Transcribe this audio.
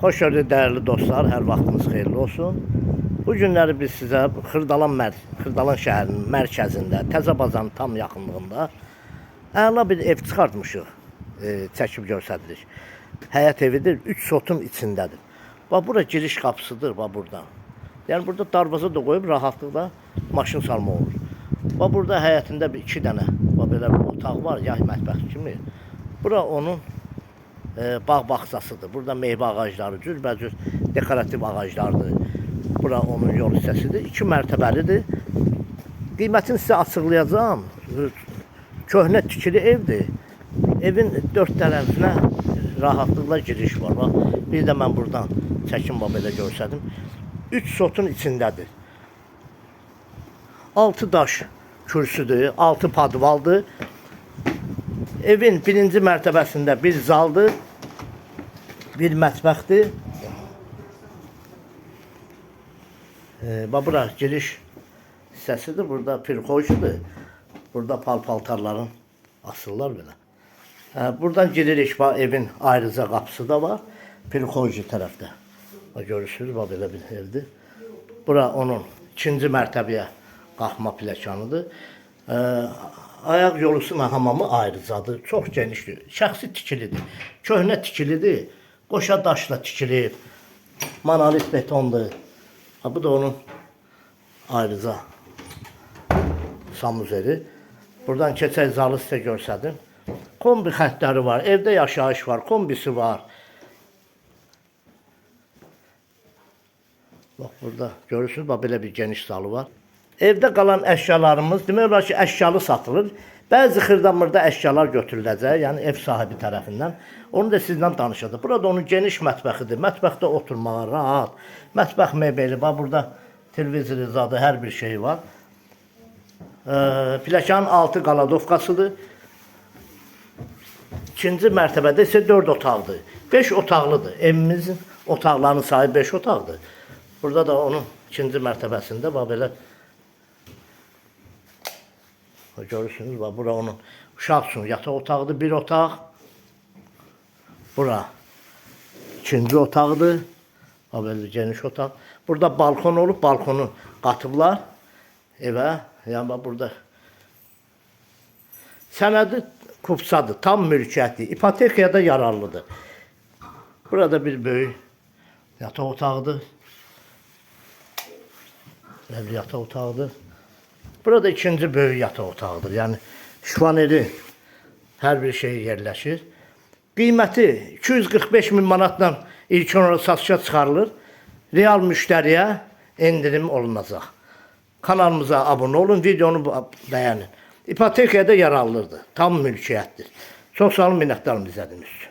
Xoş gördük dəyərli dostlar, hər vaxtınız xeyirli olsun. Bu günləri biz sizə Xırdalan mər Xırdalan şəhərinin mərkəzində, Təzə tam yaxınlığında əla bir ev çıxartmışıq. E, çəkib göstəririk. Həyət evidir, 3 sotun içindədir. Bax bura giriş qapısıdır, bax buradan. Yəni burada darvaza da qoyub rahatlıqla maşın salma olur. Bax burada həyətində bir iki dənə bax belə bir otaq var, yay mətbəx kimi. Bura onun e, bağ bağçasıdır. Burada meyvə ağacları, cürbəcür dekorativ ağaclardır. Bura onun yol hissəsidir. İki mərtəbəlidir. Qiymətini sizə açıqlayacağam. Köhnə tikili evdir. Evin dörd tərəfinə rahatlıqla giriş var. Bax, bir də mən buradan çəkim bax belə görsədim. Üç sotun içindədir. Altı daş kürsüdür, altı padvaldır. Evin birinci mərtəbəsində bir zaldır, bir mətbəxdir. Bax bura giriş hissəsidir. Burada pirxoşudur. Burada pal-paltarların asırlar belə. Hə, buradan giririk, bax evin ayrıca qapısı da var. Pirxoşu tərəfdə. Bax görürsünüz, bax belə bir evdir. Bura onun ikinci mərtəbəyə qalxma pləkanıdır. Ee, ayaq yolusuna hamamı ayrıcadır. Çox genişdir. Şəxsi tikilidir. Köhnə tikilidir. Qoşa daşla tikilib. Monolit betondur. Ha, bu da onun ayrıca samuzeri. Buradan keçək zalı sizə görsədim. Kombi xəttləri var. Evdə yaşayış var. Kombisi var. Bax burada görürsünüz, bax belə bir geniş zalı var. Evdə qalan əşyalarımız demək olar ki, əşyalı satılır. Bəzi xırdamırda əşyalar götürüləcək, yəni ev sahibi tərəfindən. Onu da sizlə danışacağıq. Burada onun geniş mətbəxidir. Mətbəxdə oturmağa rahat. Mətbəx mebeli, bax burada televizor zadı, hər bir şey var. Ee, Plakanın altı qaladovkasıdır. İkinci mərtəbədə isə 4 otaqdır. 5 otaqlıdır. Evimizin otaqlarının sayı 5 otaqdır. Burada da onun ikinci mərtəbəsində bax belə Bax, Görürsünüz, bax bura onun uşaq üçün yataq otağıdır, bir otaq. Bura ikinci otaqdır. Bax belə geniş otaq. Burada balkon olub, balkonu qatıblar evə. Yəni bax burada sənədi kupsadır, tam mülkiyyətli, ipotekaya da yararlıdır. Burada bir böyük yataq otağıdır. Belə bir yataq otağıdır. Burada ikinci böyük yataq otağıdır. Yəni şifaneri hər bir şey yerləşir. Qiyməti 245 min manatla ilk olaraq satışa çıxarılır. Real müştəriyə endirim olunacaq. Kanalımıza abunə olun, videonu bəyənin. İpotekaya da yararlıdır. Tam mülkiyyətdir. Çox sağ olun, minnətdarım izlədiyiniz üçün.